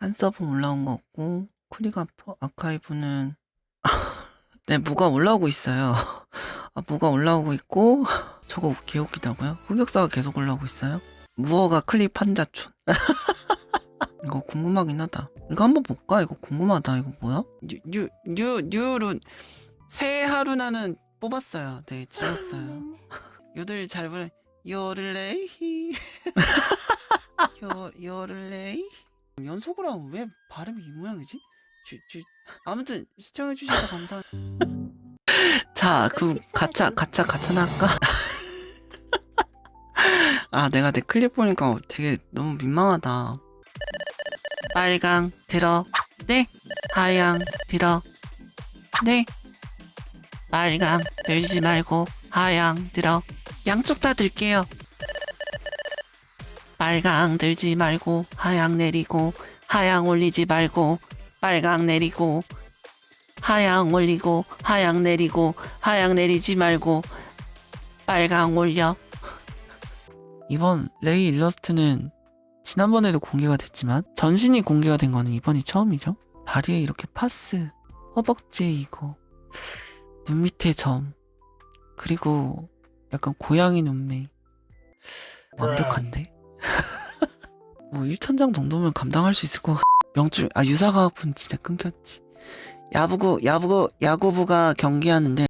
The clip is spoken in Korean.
한 서브 올라온 거 없고 클릭아프 아카이브는 네 뭐가 올라오고 있어요. 아 뭐가 올라오고 있고 저거 개웃기다고요? 흑역사가 계속 올라오고 있어요? 무어가 클립 판자촌 이거 궁금하긴 하다. 이거 한번 볼까? 이거 궁금하다. 이거 뭐야? 뉴, 뉴, 뉴로 새 하루나는 뽑았어요. 네, 지웠어요. 요들 잘 부르 요를레이 요 요를레이 연속으로 하면 왜 발음이 이 모양이지? 주, 주, 아무튼 시청해 주셔서 감사합니다. 자, 그 가차 가차 가차 나 할까? 아, 내가 내 클립 보니까 되게 너무 민망하다. 빨강 들어 네 하양 들어 네 빨강 들지 말고 하양 들어 양쪽 다 들게요 빨강 들지 말고 하양 내리고 하양 올리지 말고 빨강 내리고 하양 올리고 하양 내리고 하양 내리지 말고 빨강 올려 이번 레이 일러스트는 지난번에도 공개가 됐지만 전신이 공개가 된 거는 이번이 처음이죠. 다리에 이렇게 파스, 허벅지에 이거, 눈 밑에 점, 그리고 약간 고양이 눈매. 완벽한데? 뭐 1천장 정도면 감당할 수 있을 것 같... 명줄, 아 유사과학부는 진짜 끊겼지. 야구부, 야구부, 야구부가 경기하는데